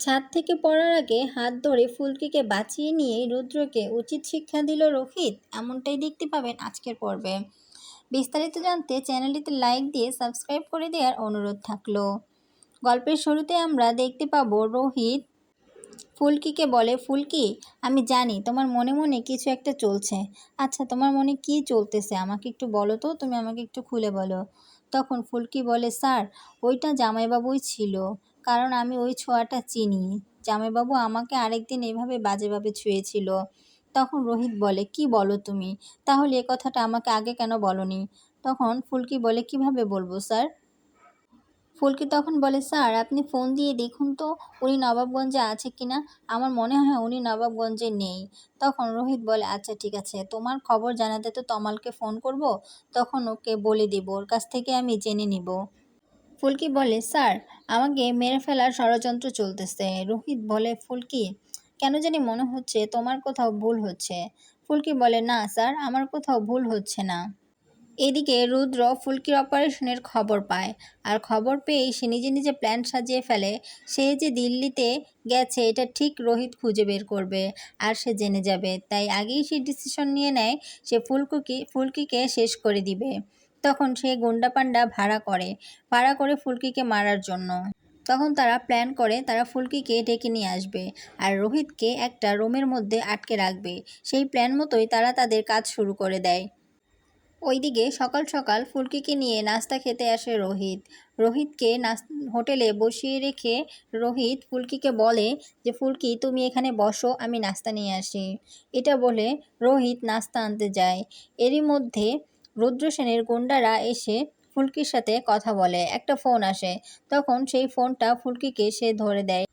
ছাদ থেকে পড়ার আগে হাত ধরে ফুলকিকে বাঁচিয়ে নিয়ে রুদ্রকে উচিত শিক্ষা দিল রোহিত, এমনটাই দেখতে পাবেন আজকের পর্বে। বিস্তারিত জানতে চ্যানেলটিতে লাইক দিয়ে সাবস্ক্রাইব করে দেওয়ার অনুরোধ থাকল। গল্পের শুরুতে আমরা দেখতে পাব রোহিত, ফুলকিকে বলে, ফুলকি, আমি জানি তোমার মনে মনে কিছু একটা চলছে। আচ্ছা তোমার মনে কি চলতেছে? আমাকে একটু বলো তো, তুমি আমাকে একটু খুলে বলো। তখন ফুলকি বলে, স্যার, ওইটা জামাইবাবুই ছিল। কারণ আমি ওই ছোঁয়াটা চিনি। জামাইবাবু আমাকে আরেকদিন এভাবে বাজেভাবে ছুঁয়েছিল। তখন রোহিত বলে, কি বলো তুমি? তাহলে এ কথাটা আমাকে আগে কেন বলনি? তখন ফুলকি বলে, কীভাবে বলব, স্যার? ফুলকি তখন বলে, স্যার, আপনি ফোন দিয়ে দেখুন তো, উনি নবাবগঞ্জে আছে কিনা? আমার মনে হয় উনি নবাবগঞ্জে নেই। তখন রোহিত বলে আচ্ছা ঠিক আছে, তোমার খবর জানাতে তো তমালকে ফোন করব, তখন ওকে বলে দিব, ওর কাছ থেকে আমি জেনে নিব। ফুলকি বলে, স্যার, আমাকে মেরে ফেলার ষড়যন্ত্র চলতেছে। রোহিত বলে, ফুলকি, কেন জানি মনে হচ্ছে তোমার কোথাও ভুল হচ্ছে। ফুলকি বলে, না, স্যার, আমার কোথাও ভুল হচ্ছে না। এদিকে রুদ্র ফুলকির অপারেশনের খবর পায়। আর খবর পেয়েই সে নিজে নিজে প্ল্যান সাজিয়ে ফেলে। সে যে দিল্লিতে গেছে, এটা ঠিক রোহিত খুঁজে বের করবে, আর সে জেনে যাবে। তাই আগেই সে ডিসিশন নিয়ে নেয়, সে ফুলকুকি, ফুলকিকে শেষ করে দিবে। তখন সে গুন্ডা পান্ডা ভাড়া করে ভাড়া করে ফুলকিকে মারার জন্য। তখন তারা প্ল্যান করে তারা ফুলকিকে ডেকে নিয়ে আসবে আর রোহিতকে একটা রুমের মধ্যে আটকে রাখবে। সেই প্ল্যান মতোই তারা তাদের কাজ শুরু করে দেয়। ওইদিকে সকাল সকাল ফুলকিকে নিয়ে নাস্তা খেতে আসে রোহিত। রোহিতকে নাস হোটেলে বসিয়ে রেখে রোহিত ফুলকিকে বলে যে, ফুলকি, তুমি এখানে বসো, আমি নাস্তা নিয়ে আসি। এটা বলে রোহিত নাস্তা আনতে যায়। এরই মধ্যে রুদ্রসেনের গুন্ডারা এসে ফুলকির সাথে কথা বলে। একটা ফোন আসে। তখন সেই ফোনটা ফুলকিকে সে ধরে দেয়।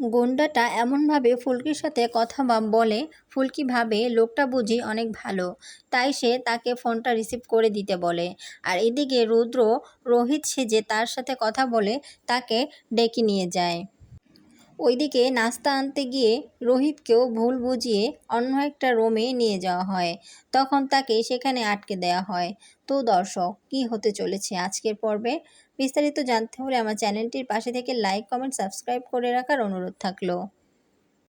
গুন্ডাটা এমনভাবে ফুলকির সাথে কথা বলে, ফুলকি ভাবে লোকটা বুঝি অনেক ভালো। তাই সে তাকে ফোনটা রিসিভ করে দিতে বলে। আর এদিকে রুদ্র, রোহিত সেজে তার সাথে কথা বলে, তাকে ডেকে নিয়ে যায়। ওইদিকে নাস্তা আনতে গিয়ে রোহিতকেও ভুল বুঝিয়ে অন্য একটা রোমে নিয়ে যাওয়া হয়। তখন তাকে সেখানে আটকে দেওয়া হয়। তো দর্শক, কি হতে চলেছে আজকের পর্বে? বিস্তারিত জানতে হলে আমার চ্যানেলটির পাশে থেকে লাইক কমেন্ট সাবস্ক্রাইব করে রাখার অনুরোধ থাকল।